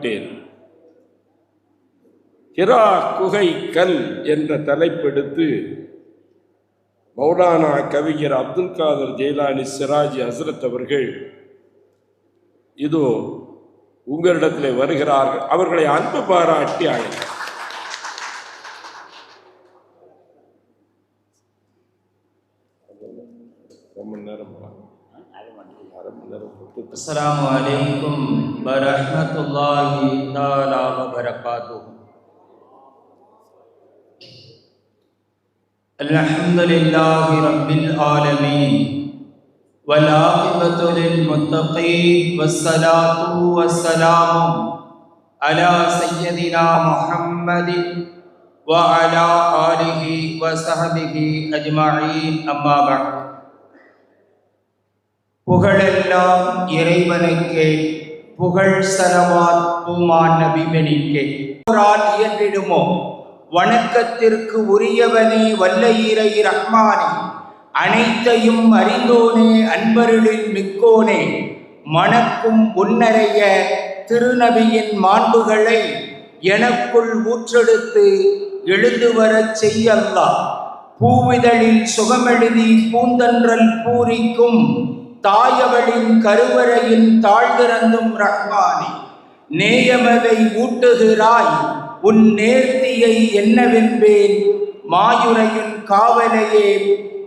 விட்டேன். ஹிரா குகை கல் என்ற தலைப்பெடுத்து மௌலானா கவிஞர் அப்துல் காதர் ஜெயிலானி சிராஜி ஹசரத் அவர்கள் இதோ உங்களிடத்தில் வருகிறார்கள். அவர்களை அன்பு பாராட்டி அழைக்கிறார் السلام عليكم ورحمة الله تعالى وبركاته. الحمد لله رب العالمين والعاقبة للمتقين والصلاة والسلام على سيدنا محمد وعلى آله وصحبه أجمعين. أما بعد. புகழெல்லாம் இறைவனுக்கே புகழ் சலவாத் பூமான் நபிமணிக்கே போரால் இயன்றிடுமோ? வணக்கத்திற்கு உரியவனே வல்ல இறை ரஹ்மானே. அனைத்தையும் அறிந்தோனே அன்பருளில் மிக்கோனே. மணக்கும் உன்னறைய திருநபியின் மாண்புகளை எனக்குள் ஊற்றெடுத்து எழுந்து வரச் செய்யல்லா. பூவிதழில் சுகமெழுதி பூந்தன்றல் பூரிக்கும் தாயவளின் கருவறையில் தாழ்திறந்தும் ரஹ்மானே நேயமதை ஊட்டுகிறாய் உன் நேர்த்தியை என்னவென்பேன்? மாயுரையின் காவலையே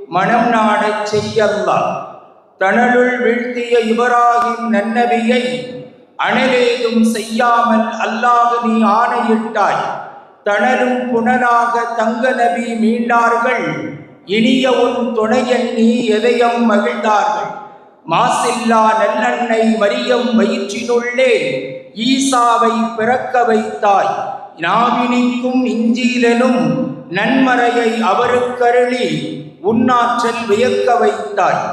மனம் நாடச் செய்யல்லா. தனலுள் வீழ்த்திய இவராகின் நன்னவியை அனலேதும் செய்யாமல் அல்லாஹ் நீ ஆணையிட்டாய். தணலும் புனராக தங்க நபி மீண்டார்கள். இனிய உன் துணையன் நீ எதையும் மகிழ்ந்தார்கள். மாசில்லா நல்லெண்ணை மரியம் வயிற்றினுள்ளே ஈசாவை பிறக்க வைத்தாய். நாவினிக்கும் இஞ்சீலனும் நன்மறையை அவருக்கருளி உன்னாற்றல் வியக்க வைத்தாய்.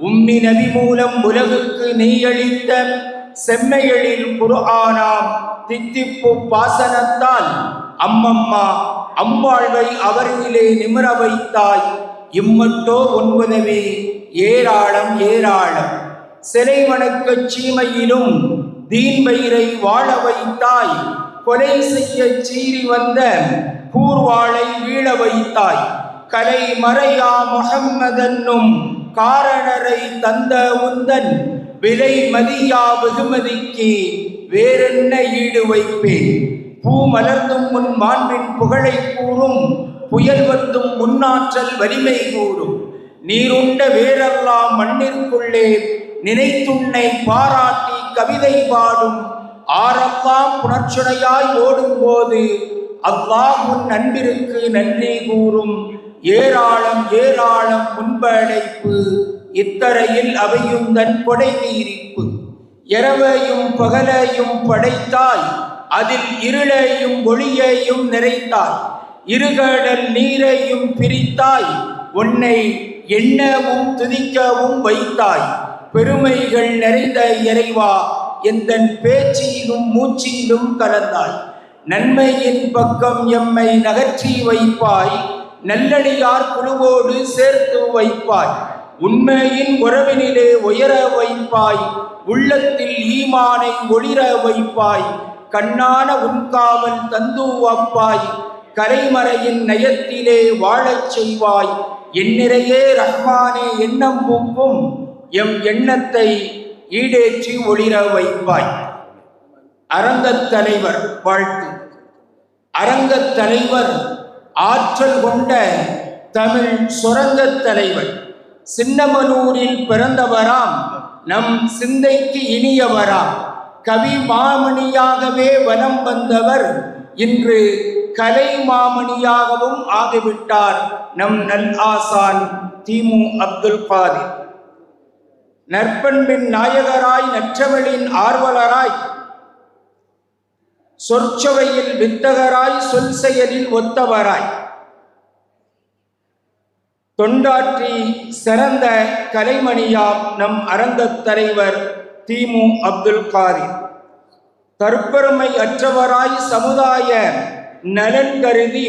உம்மி நபி மூலம் உலகுக்கு நீயளித்த செம்மையளில் செம்மையலில் குர்ஆனாம் தித்திப்பு பாசனத்தால் அம்மம்மா அம்பாழ்வை அவரிலே நிமிர வைத்தாய். இம்மட்டோ ஒன்பதுவே ஏராளம் ஏராளம். சிலை வணக்கச் சீமையிலும் தீன்பயிரை வாழ வைத்தாய் கொலை செய்ய சீறி வந்த கூர்வாளை வீழ வைத்தாய். கலை மறையா முகம்மதன்னும் காரணரை தந்த உந்தன் விலை மதியா வெகுமதிக்கு வேறென்ன ஈடு வைப்பேன்? பூ மலர்ந்தும் முன் மாண்பின் புகழை கூறும் புயல் வந்தும் முன்னாற்றல் வலிமை கூறும் நீருண்ட வேரெல்லாம் மண்ணிற்குள்ளே நினைத்துன்னை பாராட்டி கவிதை பாடும். ஆரெல்லாம் புணர்ச்சுனையாய் ஓடும்போது அல்லாஹ் உன் நண்பிற்கு நன்றி கூறும். ஏராளம் ஏராளம் முன்படைப்பு. இத்தரையில் அவையும் தன் கொடை நீரிப்பு. இரவையும் பகலையும் படைத்தாய். அதில் இருளையும் ஒளியையும் நிறைத்தாய் இருகடல் நீரையும் பிரித்தாய் உன்னை எண்ணவும் துதிக்கவும் வைத்தாய். பெருமைகள் நிறைந்த இறைவா எந்தன் பேச்சிலும் மூச்சிலும் கலந்தாய். நன்மையின் பக்கம் எம்மை நகர்த்தி வைப்பாய் நல்லடியார் குழுவோடு சேர்த்து வைப்பாய். உண்மையின் உறவினிலே உயர வைப்பாய் உள்ளத்தில் ஈமானை ஒளிர வைப்பாய். கண்ணான உன்காவல் தந்துவப்பாய் கரைமறையின் நயத்திலே வாழச் செய்வாய். என்னிறையே ரஹ்மானே எண்ணம் பூக்கும் எம் எண்ணத்தை ஈடேற்றி ஒளிர வைப்பாய். அரங்கத் தலைவர் வாழ்த்து. அரங்கத் தலைவர் ஆற்றல் கொண்ட தமிழ் சுரங்கத் தலைவர். சின்னமனூரில் பிறந்தவராம் நம் சிந்தைக்கு இனியவராம். கவி மாமணியாகவே வனம் வந்தவர் இன்று கலை மாமணியாகவும் ஆகிவிட்டார் நம் நல் ஆசான் திமு அப்துல் பாதி நற்பண்பின் நாயகராய் நற்றவழின் ஆர்வலராய் சொற்சவையில் வித்தகராய் சொல் செயலில் ஒத்தவராய். தொண்டாற்றி சிறந்த கலைமணியாம் நம் அரங்கத் தலைவர் திமு அப்துல் காதிர் தற்பெருமை அற்றவராய் சமுதாய நலன் கருதி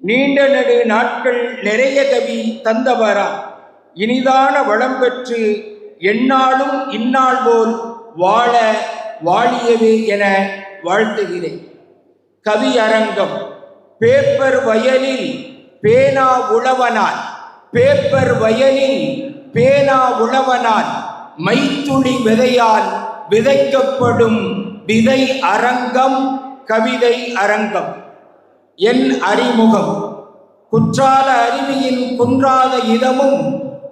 நீண்ட நெடு நாட்கள் நிறைய கவி தந்தவரா. இனிதான வளம் பெற்று எந்நாளும் இந்நாள் போல் வாழ வாழியது என வாழ்த்துகிறேன். கவி அரங்கம் பேப்பர் வயலில் பேனா உழவனான். பேப்பர் வயலில் பேனா உழவனான். மைத்துளி விதையால் விதைக்கப்படும் விதை அரங்கம் கவிதை அரங்கம். என் அறிமுகம். குற்றால அருவியின் குன்றாத இதமும்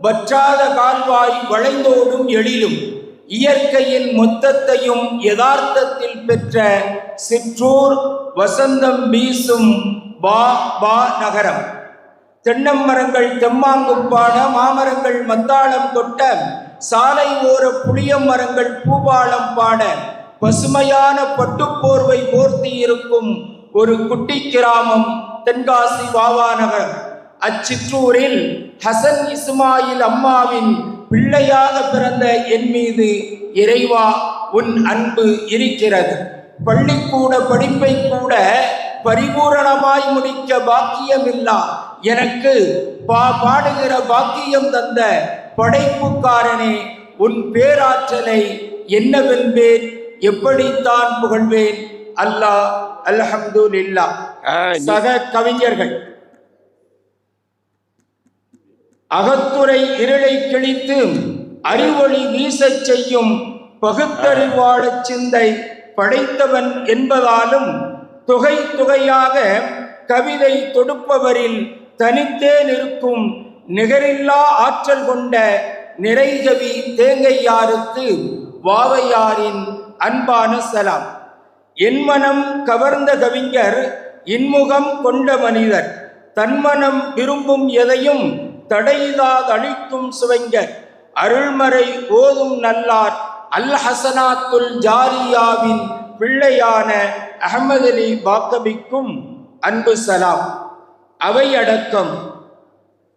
வற்றாத கால்வாய் வளைந்தோடும் எழிலும். இயற்கையின் மொத்தத்தையும் யதார்த்தத்தில் பெற்ற சிற்றூர் வசந்தம் வீசும் பா பா நகரம். தென்னமரங்கள் தெம்மாங்குப்பான மாமரங்கள் மத்தாளம் கொட்ட சாலை ஓர புளியம் மரங்கள் பூபாலம் பாட. பசுமையான பட்டுப்போர்வை போர்த்தி இருக்கும் ஒரு குட்டி கிராமம் தென்காசி வாவா அச்சிற்றூரில் ஹசன் இஸ்மாயில் அம்மாவின் பிள்ளையாக பிறந்த என் மீது இறைவா உன் அன்பு இருக்கிறது. பள்ளிக்கூட படிப்பை கூட பரிபூரணமாய் முடிக்க பாக்கியமில்லா. எனக்கு பா பாடுகிற பாக்கியம் தந்த படைப்புக்காரனே உன் பேராற்றலை என்னவென்பேன் எப்படித்தான் புகழ்வேன்? அல்லாஹ் நீ- சக கவிஞர்கள். அகத்துறை இருளை கிழித்து அறிவொளி வீசச் செய்யும் பகுத்தறிவாளச் சிந்தை படைத்தவன் என்பதாலும் தொகை தொகையாக கவிதை தொடுப்பவரில் தனித்தே நிற்கும் நிகரில்லா ஆற்றல் கொண்ட நிறைகவி தேங்கையாருக்கு வாவையாரின் அன்பான சலாம். என் மனம் கவர்ந்த கவிஞர் இன்முகம் கொண்ட மனிதர். தன்மனம் விரும்பும் எதையும் தடையிலாதளிக்கும் சுவைஞர். அருள்மறை ஓதும் நல்லார் அல் ஹசனாத்துல் ஜாரியாவின் பிள்ளையான அகமது அலி பாக்கபிக்கும் அன்பு சலாம். அவை அடக்கம்.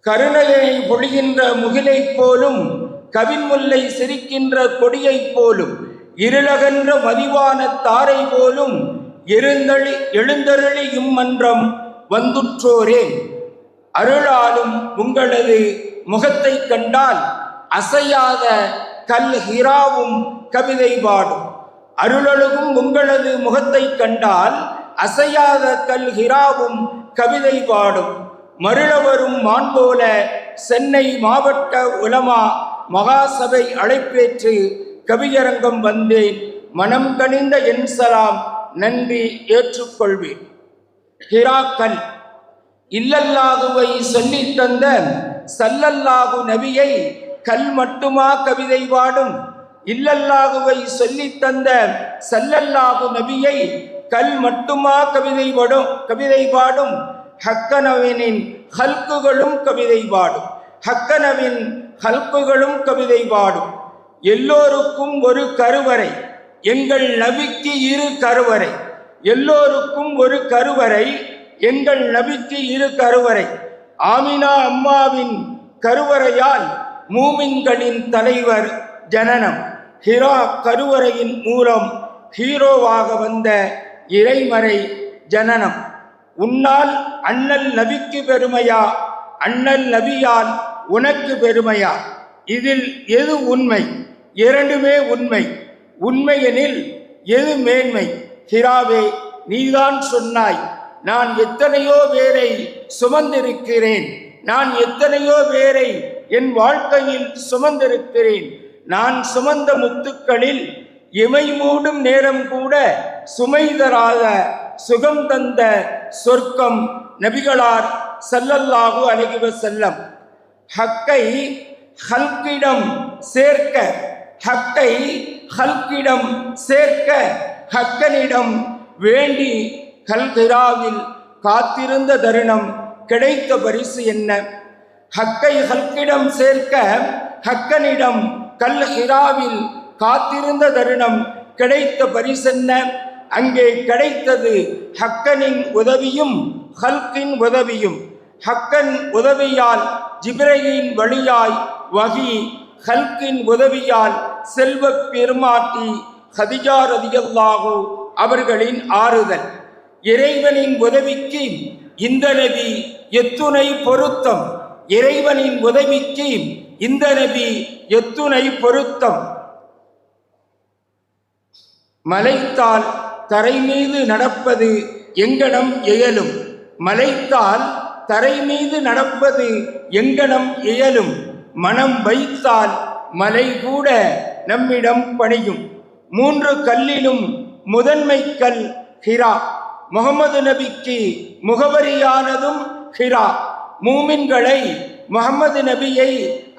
கருணையை பொழிகின்ற முகிலைப் போலும் கவின்முல்லை சிரிக்கின்ற கொடியைப் போலும் இருளகன்ற மதிவான தாரை போலும் இருந்தளி எழுந்தருளி இம்மன்றம் வந்துற்றோரே. அருளாலும் உங்களது முகத்தை கண்டால் அசையாத கல் ஹிராவும் கவிதை பாடும். அருளழுகும் உங்களது முகத்தை கண்டால் அசையாத கல் ஹிராவும் கவிதை பாடும். மருளவரும் மான் போல சென்னை மாவட்ட உலமா மகாசபை அழைப்பேற்று கவியரங்கம் வந்தேன். மனம் கனிந்த என் சலாம் நன்றி ஏற்றுக்கொள்வேன். ஹிராக்கல் இல்லல்லாகுவை சொல்லித் தந்த சல்லல்லாகு நபியை கல் மட்டுமா கவிதை வாடும்? இல்லல்லாகுவை சொல்லித் தந்த சல்லல்லாகு நபியை கல் மட்டுமா கவிதை பாடும் கவிதை பாடும் ஹக்கனவினின் ஹல்குகளும் கவிதை பாடும் ஹக்கனவின் ஹல்குகளும் கவிதை பாடும் எல்லோருக்கும் ஒரு கருவறை. எங்கள் நபிக்கு இரு கருவறை. எல்லோருக்கும் ஒரு கருவறை. எங்கள் நபிக்கு இரு கருவறை. ஆமினா அம்மாவின் கருவறையால் மூமின்களின் தலைவர் ஜனனம். ஹிரா கருவறையின் மூலம் ஹீரோவாக வந்த இறைமறை ஜனனம். உன்னால் அண்ணல் நபிக்கு பெருமையா? அண்ணல் நபியால் உனக்கு பெருமையா? இதில் எது உண்மை? இரண்டுமே உண்மை. உண்மையெனில் எது மேன்மை? ஹிராவே நீதான் சொன்னாய் நான் எத்தனையோ பேரை சுமந்திருக்கிறேன். நான் எத்தனையோ பேரை என் வாழ்க்கையில் சுமந்திருக்கிறேன். நான் சுமந்த முத்துக்களில் இமை மூடும் நேரம் கூட சுமை தராத சுகம் தந்த சொர்க்கம் நபிகளார் ஸல்லல்லாஹு அழகிவ செல்லம் ஹக்கை ஹல்கிடம் சேர்க்க ஹக்கை ஹல்கிடம் சேர்க்க ஹக்கனிடம் வேண்டி கல்கிராவில் காத்திருந்த தருணம் கிடைத்த பரிசு என்ன? ஹக்கை ஹல்கிடம் சேர்க்க ஹக்கனிடம் கல் ஹிராவில் காத்திருந்த தருணம் கிடைத்த பரிசென்ன அங்கே கிடைத்தது ஹக்கனின் உதவியும் ஹல்கின் உதவியும். ஹக்கன் உதவியால் ஜிப்ரையின் வழியாய் வகி ஹல்கின் உதவியால் செல்வப் பெருமாட்டி ஹதிஜா ரதியல்லாஹு அவர்களின் ஆறுதல். இறைவனின் உதவிக்கு இந்த நபி எத்துணை பொருத்தம். இறைவனின் உதவிக்கு இந்த நபி எத்துணை பொருத்தம். மலைத்தால் தரை மீது நடப்பது எங்கனம் இயலும் மலைத்தால் தரை மீது நடப்பது எங்கனம் இயலும் மனம் வைத்தால் மலை கூட நம்மிடம் பணியும். மூன்று கல்லிலும் முதன்மை கல் ஹிரா. முகமது நபிக்கு முகவரியானதும் ஹிரா. மூமின்களை முகமது நபியை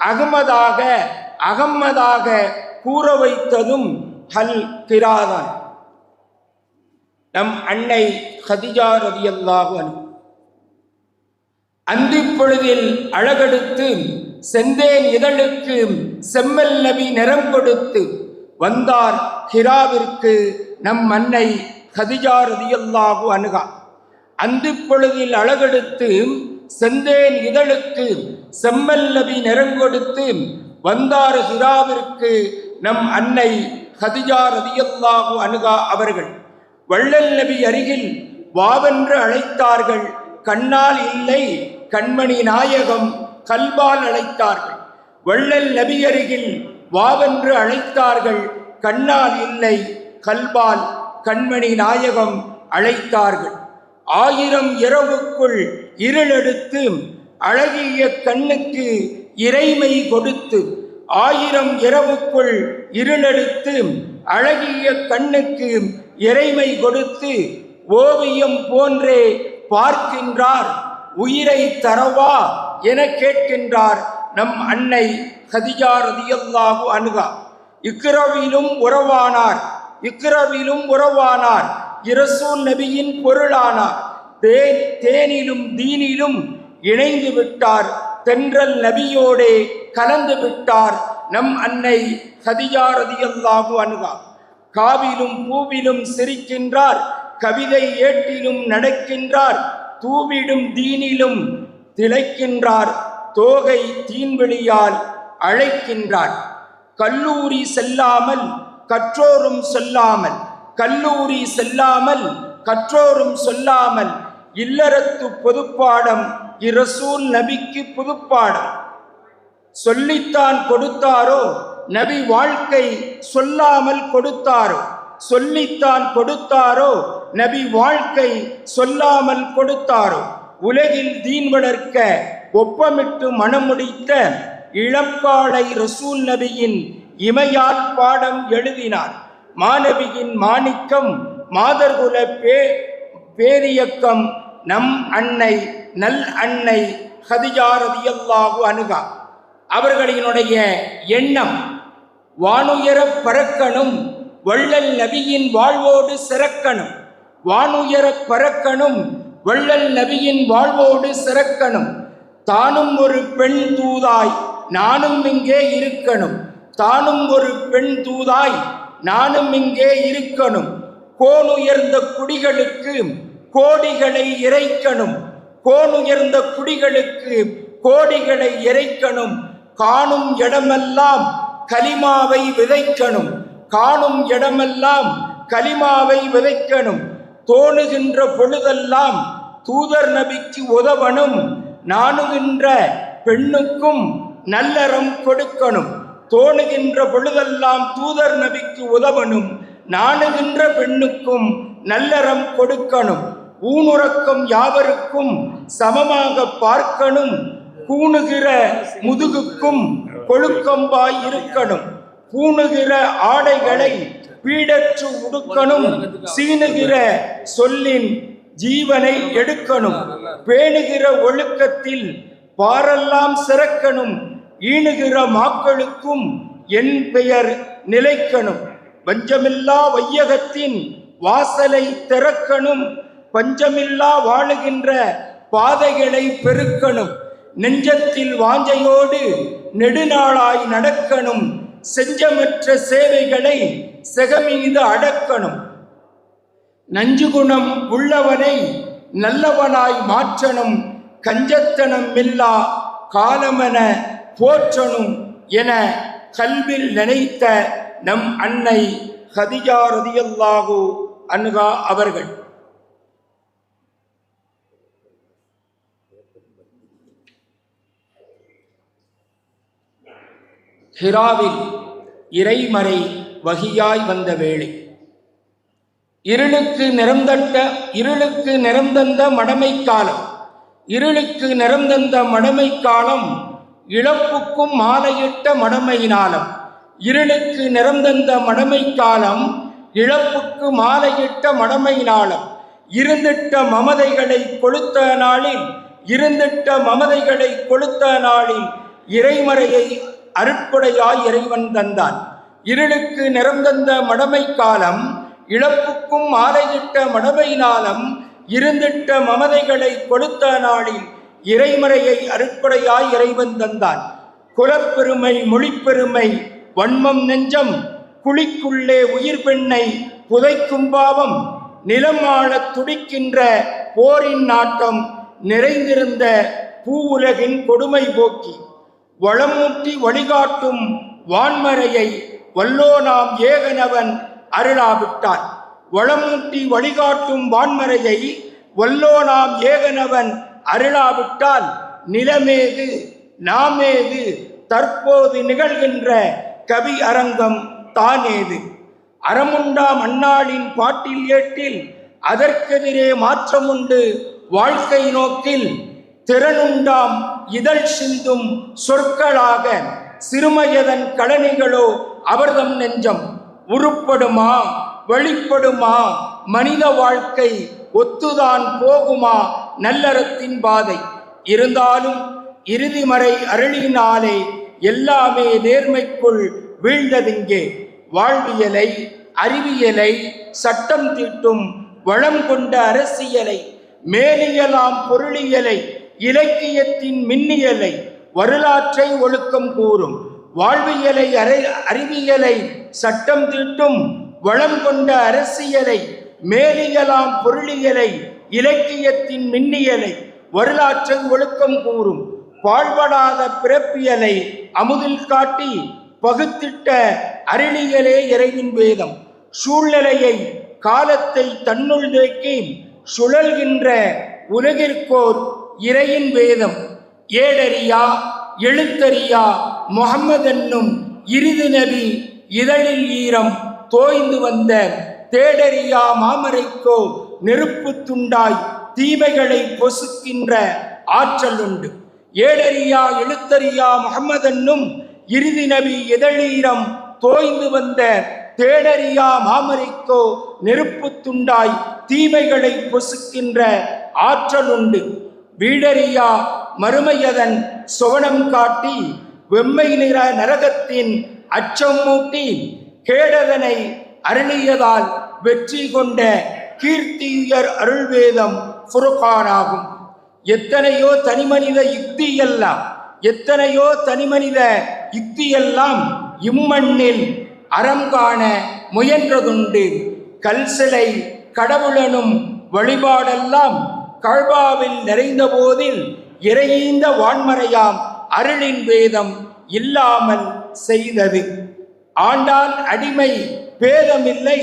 அகமதாக அகம்மதாக கூற வைத்ததும் ஹல் கிராதான் நம் அன்னை ஹதிஜா ரதியல்லாஹு அன்ஹு. அந்திப்பொழுதில் அழகெடுத்து செந்தேன் இதழுக்கு செம்மல் நபி நிறம் கொடுத்து வந்தார் ஹிராவிற்கு நம் அன்னை கதிஜா ரதியல்லாஹு அணுகா அந்திப்பொழுதில் அழகெடுத்து செந்தேன் இதழுக்கு செம்மல் நபி நிறம் கொடுத்து வந்தார் ஹிராவிற்கு நம் அன்னை ஹதிஜா ரதியல்லாஹு அணுகா அவர்கள். வள்ளல் நபி அருகில் வாவென்று அழைத்தார்கள். கண்ணால் இல்லை கண்மணி நாயகம் கல்பால் அழைத்தார்கள். வள்ளல் நபி அருகில் வாவென்று அழைத்தார்கள் கண்ணால் இல்லை கல்பால் கண்மணி நாயகம் அழைத்தார்கள். ஆயிரம் இரவுக்குள் இருளெடுத்து அழகிய கண்ணுக்கு இறைமை கொடுத்து ஆயிரம் இரவுக்குள் இருளெடுத்து அழகிய கண்ணுக்கு இறைமை கொடுத்து ஓவியம் போன்றே பார்க்கின்றார் உயிரை தரவா என கேட்கின்றார் நம் அன்னை ஹதிஜா ரதியல்லாஹு அணுகா இக்ரவிலும் உறவானார் இக்கிரவிலும் உறவானார் இரசூல் நபியின் பொருளானார். தே தேனிலும் தீனிலும் இணைந்து விட்டார் தென்றல் நபியோடே கலந்து விட்டார் நம் அன்னை ஹதிஜா ரதியல்லாஹு அணுகா காவிலும் பூவிலும் சிரிக்கின்றார் கவிதை ஏட்டிலும் நடக்கின்றார் தூவிடும் தீனிலும் திளைக்கின்றார் தோகை தீன்வெளியால் அழைக்கின்றார். கல்லூரி செல்லாமல் கற்றோரும் சொல்லாமல் கல்லூரி செல்லாமல் கற்றோரும் சொல்லாமல் இல்லறத்து பொதுப்பாடம் இரசூல் நபிக்கு புதுப்பாடம். சொல்லித்தான் கொடுத்தாரோ நபி வாழ்க்கை சொல்லாமல் கொடுத்தாரோ? சொல்லித்தான் கொடுத்தாரோ? நபி வாழ்க்கை சொல்லாமல் கொடுத்தாரோ? உலகில் தீன் வளர்க்க ஒப்பமிட்டு மனமுடித்த இளம்பாளை ரசூல் நபியின் இமையால் பாடம் எழுதினார். மாணவியின் மாணிக்கம் மாதர்குல பே பேரியக்கம் நம் அன்னை நல் அன்னை ஹதிஜாரதியல்லாகு அணுகா அவர்களினுடைய எண்ணம் வானுயர பறக்கணும் வள்ளல் நபியின் வாழ்வோடு சிறக்கணும். வானுயர பறக்கணும். வள்ளல் நபியின் வாழ்வோடு சிறக்கணும். தானும் ஒரு பெண் தூதாய் நானும் இங்கே இருக்கணும். தானும் ஒரு பெண் தூதாய் நானும் இங்கே இருக்கணும். கோனுயர்ந்த குடிகளுக்கு கோடிகளை இறைக்கணும். கோனுயர்ந்த குடிகளுக்கு கோடிகளை இறைக்கணும். காணும் இடமெல்லாம் கலிமாவை விதைக்கணும். காணும் இடமெல்லாம் கலிமாவை விதைக்கணும். தோணுகின்ற பொழுதெல்லாம் தூதர் நபிக்கு உதவணும். நாணுகின்ற பெண்ணுக்கும் நல்லறம் கொடுக்கணும். தோணுகின்ற பொழுதெல்லாம் தூதர் நபிக்கு உதவணும். நாணுகின்ற பெண்ணுக்கும் நல்லறம் கொடுக்கணும். ஊனுறக்கம் யாவருக்கும் சமமாக பார்க்கணும். கூணுகிற முதுகுக்கும் கொழுக்கம்பாய் இருக்கணும். பூணுகிற ஆடைகளை பீடற்று உடுக்கணும் சீனுகிற சொல்லின் ஜீவனை எடுக்கணும் பேணுகிற ஒழுக்கத்தில் பாரெல்லாம் சிறக்கணும் ஈணுகிற மாக்களுக்கும் என் பெயர் நிலைக்கணும். பஞ்சமில்லா வையகத்தின் வாசலை திறக்கணும் பஞ்சமில்லா வாழுகின்ற பாதைகளை பெருக்கணும் நெஞ்சத்தில் வாஞ்சையோடு நெடுநாளாய் நடக்கணும் செஞ்சமற்ற சேவைகளை செகமீது அடக்கணும். நஞ்சு குணம் உள்ளவனை நல்லவனாய் மாற்றணும். கஞ்சத்தனம் இல்லா காலமென போற்றணும் என கல்வில் நினைத்த நம் அன்னை ஹதிஜா ரதியல்லாஹு அவர்கள். ஹிராவில் இறைமறை வகியாய் வந்த வேளை. இருளுக்கு நிரந்தட்ட இருளுக்கு நிரந்தந்த மடமை காலம். இருளுக்கு நிரந்தந்த மடமை காலம் இழப்புக்கும் மாலையிட்ட மடமையினாலம் இருளுக்கு நிரந்தந்த மடமை காலம் இழப்புக்கு மாலையிட்ட மடமையினாலம் இருந்திட்ட மமதைகளை கொளுத்த நாளில் இருந்திட்ட மமதைகளை கொளுத்த நாளில் இறைமறையை அருட்கொடையாய் இறைவன் தந்தான். இருளுக்கு நிறம் தந்த மடமை காலம் இழப்புக்கும் ஆலையிட்ட மடமை நாளம் இருந்திட்ட மமதைகளை கொடுத்த நாளில் இறைமறையை அருட்கொடையாய் இறைவன் தந்தான். குலப்பெருமை மொழிப்பெருமை வன்மம் நெஞ்சம் குழிக்குள்ளே உயிர் பெண்ணை புதைக்கும் பாவம் நிலம் ஆளத் துடிக்கின்ற போரின் நாட்டம் நிறைந்திருந்த பூவுலகின் கொடுமை போக்கி. வளமூட்டி வழிகாட்டும் வான்மறையை வல்லோனாம் ஏகனவன் அருளாவிட்டான். வளமூட்டி வழிகாட்டும் வான்மறையை வல்லோனாம் ஏகனவன் அருளாவிட்டால் நிலமேது நாமேது தற்போது நிகழ்கின்ற கவி அரங்கம் தானேது. அறமுண்டாம் அன்னாளின் பாட்டில் ஏட்டில் அதற்கெதிரே மாற்றமுண்டு வாழ்க்கை நோக்கில் திறனுண்டாம் இதழ் சிந்தும் சொற்களாக சிறுமையதன் கழனிகளோ அவர்தம் நெஞ்சம். உருப்படுமா வெளிப்படுமா மனித வாழ்க்கை ஒத்துதான் போகுமா நல்லறத்தின் பாதை. இருந்தாலும் இறுதிமறை அருளினாலே எல்லாமே நேர்மைக்குள் வீழ்ந்ததிங்கே. வாழ்வியலை அறிவியலை சட்டம் தீட்டும் வளம் கொண்ட அரசியலை மேலியலாம் பொருளியலை இலக்கியத்தின் மின்னியலை வரலாற்றை ஒழுக்கம் கூறும். வாழ்வியலை அறை அறிவியலை சட்டம் தீட்டும். வளம் கொண்ட அரசியலை மேலியலாம் பொருளியலை இலக்கியத்தின் மின்னியலை வரலாற்றை ஒழுக்கம் கூறும். பாழ்படாத பிறப்பியலை அமுதில் காட்டி பகுத்திட்ட அருளியலே இறைவின் வேதம். சூழ்நிலையை காலத்தை தன்னுள் தேக்கி சுழல்கின்ற உலகிற்கோர் இறையின் வேதம். ஏடறியா எழுத்தறியா முகம்மது என்னும் இறுதி நபி இதழில் ஈரம் தோய்ந்து வந்த தேடறியா மாமரைக்கோ நெருப்பு துண்டாய் தீமைகளை பொசுக்கின்ற ஆற்றல் உண்டு. ஏடறியா எழுத்தறியா முகம்மதன்னும் இறுதி நபி இதழீரம் தோய்ந்து வந்த தேடறியா மாமரைக்கோ நெருப்பு துண்டாய் தீமைகளை பொசுக்கின்ற ஆற்றல் உண்டு. வீடறியா மறுமையதன் சுவனம் காட்டி வெம்மை நிற நரகத்தின் அச்சம் மூட்டி கேடதனை அருளியதால் வெற்றி கொண்ட கீர்த்தியர் அருள்வேதம் ஃபுருகானாகும் எத்தனையோ தனிமனித யுக்தி எல்லாம் எத்தனையோ தனிமனித யுக்தி எல்லாம் இம்மண்ணில் அறம் காண முயன்றதுண்டு. கல்சிலை கடவுளனும் வழிபாடெல்லாம் கழ்பாவில் நிறைந்த போதில் இறையீந்த வான்மறையாம் அருளின் வேதம் இல்லாமல் செய்தது. ஆண்டான் அடிமை பேதமில்லை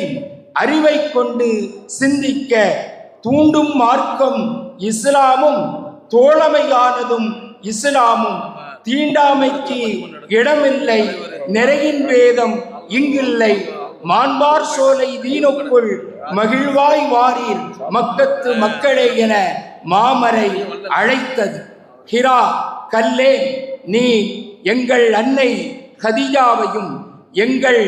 அறிவை கொண்டு சிந்திக்க தூண்டும் மார்க்கம் இஸ்லாமும் தோழமையானதும் இஸ்லாமும். தீண்டாமைக்கு இடமில்லை நிறையின் வேதம் இங்கில்லை. மாண்பார் சோலை வீணுக்குள் மகிழ்வாய் வாரீர். மக்கத்து மக்களே என மாமரை அழைத்தது. ஹிரா கல்லே நீ எங்கள் அன்னை ஹதியாவையும் எங்கள்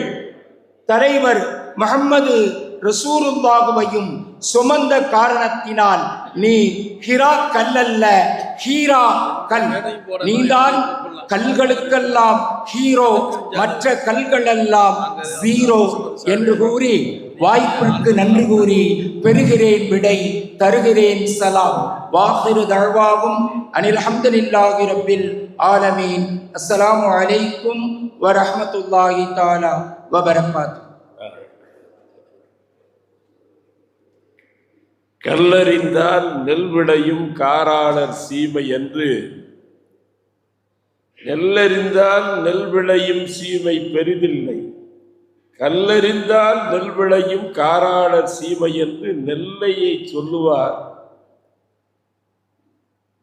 தலைவர் முகம்மது ரசூருல்லாகுவையும் சுமந்த காரணத்தினால் நீ ஹிரா கல்லல்ல ஹீரா கல். நீதான் கல்களுக்கெல்லாம் ஹீரோ மற்ற கல்கள் எல்லாம் ஜீரோ என்று கூறி வாய்ப்பிற்கு நன்றி கூறி பெறுகிறேன் விடை தருகிறேன் சலாம். வாஹிரு தழ்வாவும் அனில் அஹமதுல்லாஹி ரபில் ஆலமீன். அஸ்ஸலாமு அலைக்கும் வரஹமத்துல்லாஹி தாலா வபரகாத்து கல்லறிந்தால் நெல் விளையும் காராளர் சீமை என்று. நெல்லறிந்தால் நெல் விளையும் சீமை பெரிதில்லை. கல்லறிந்தால் நெல் விளையும் காராளர் சீமை என்று நெல்லையை சொல்லுவார்.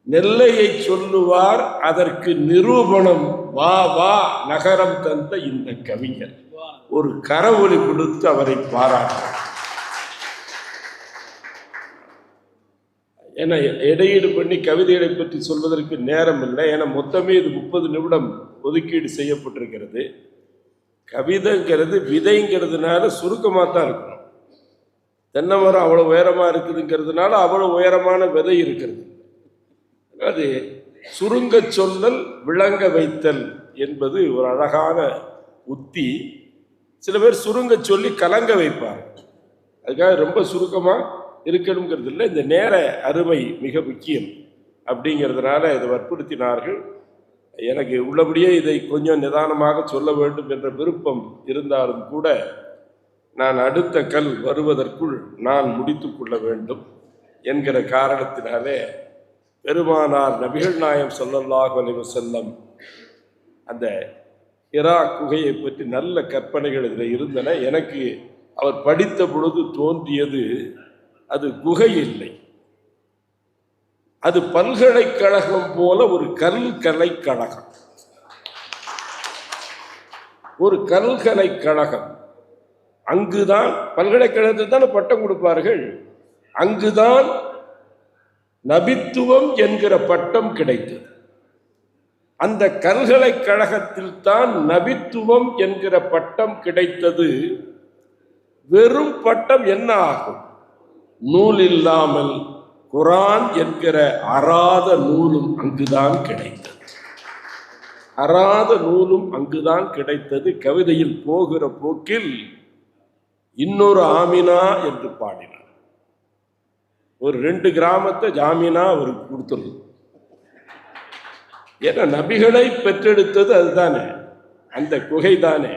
நெல்லையை சொல்லுவார் அதற்கு நிரூபணம் வா வா நகரம் தந்த இந்த கவிஞர். ஒரு கரவொலி கொடுத்து அவரை பாராட்டார் ஏன்னா இடையீடு பண்ணி கவிதைகளை பற்றி சொல்வதற்கு நேரம் இல்லை. ஏன்னா மொத்தமே இது முப்பது நிமிடம் ஒதுக்கீடு செய்யப்பட்டிருக்கிறது. கவிதைங்கிறது விதைங்கிறதுனால சுருக்கமாக தான் இருக்கணும். தென்னை மரம் அவ்வளோ உயரமாக இருக்குதுங்கிறதுனால அவ்வளோ உயரமான விதை இருக்கிறது. அது சுருங்க சொல்லல் விளங்க வைத்தல் என்பது ஒரு அழகான உத்தி. சில பேர் சுருங்க சொல்லி கலங்க வைப்பார் அதுக்காக ரொம்ப சுருக்கமாக இருக்கணுங்கிறது இல்லை. இந்த நேர அருமை மிக முக்கியம். அப்படிங்கிறதுனால இதை வற்புறுத்தினார்கள். எனக்கு உள்ளபடியே இதை கொஞ்சம் நிதானமாக சொல்ல வேண்டும் என்ற விருப்பம் இருந்தாலும் கூட நான் அடுத்த கல் வருவதற்குள் நான் முடித்து கொள்ள வேண்டும் என்கிற காரணத்தினாலே பெருமானார் நபிகள் நாயம் ஸல்லல்லாஹு அலைஹி செல்லம் அந்த ஹிரா குகையை பற்றி நல்ல கற்பனைகள் இதில் இருந்தன. எனக்கு அவர் படித்த பொழுது தோன்றியது அது குகை இல்லை அது பல்கலைக்கழகம் போல ஒரு கல்கலைக்கழகம் ஒரு கல்கலைக்கழகம் அங்குதான் பல்கலைக்கழகத்தில் தானே பட்டம் கொடுப்பார்கள். அங்குதான் நபித்துவம் என்கிற பட்டம் கிடைத்தது. அந்த கல்கலைக்கழகத்தில் தான் நபித்துவம் என்கிற பட்டம் கிடைத்தது. வெறும் பட்டம் என்ன ஆகும்? நூல் இல்லாமல் குரான் என்கிற அறாத நூலும் அங்குதான் கிடைத்தது. அறாத நூலும் அங்குதான் கிடைத்தது. கவிதையில் போகிற போக்கில் இன்னொரு ஆமினா என்று பாடினார். ஒரு ரெண்டு கிராமத்தை ஜாமீனா அவருக்கு கொடுத்துருது. ஏன்னா நபிகளை பெற்றெடுத்தது அதுதானே. அந்த குகை தானே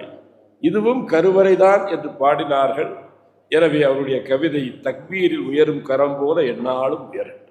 இதுவும் கருவறைதான் என்று பாடினார்கள். எனவே அவருடைய கவிதை தக்பீரில் உயரும் கரம் போல என்னாலும் உயரும்.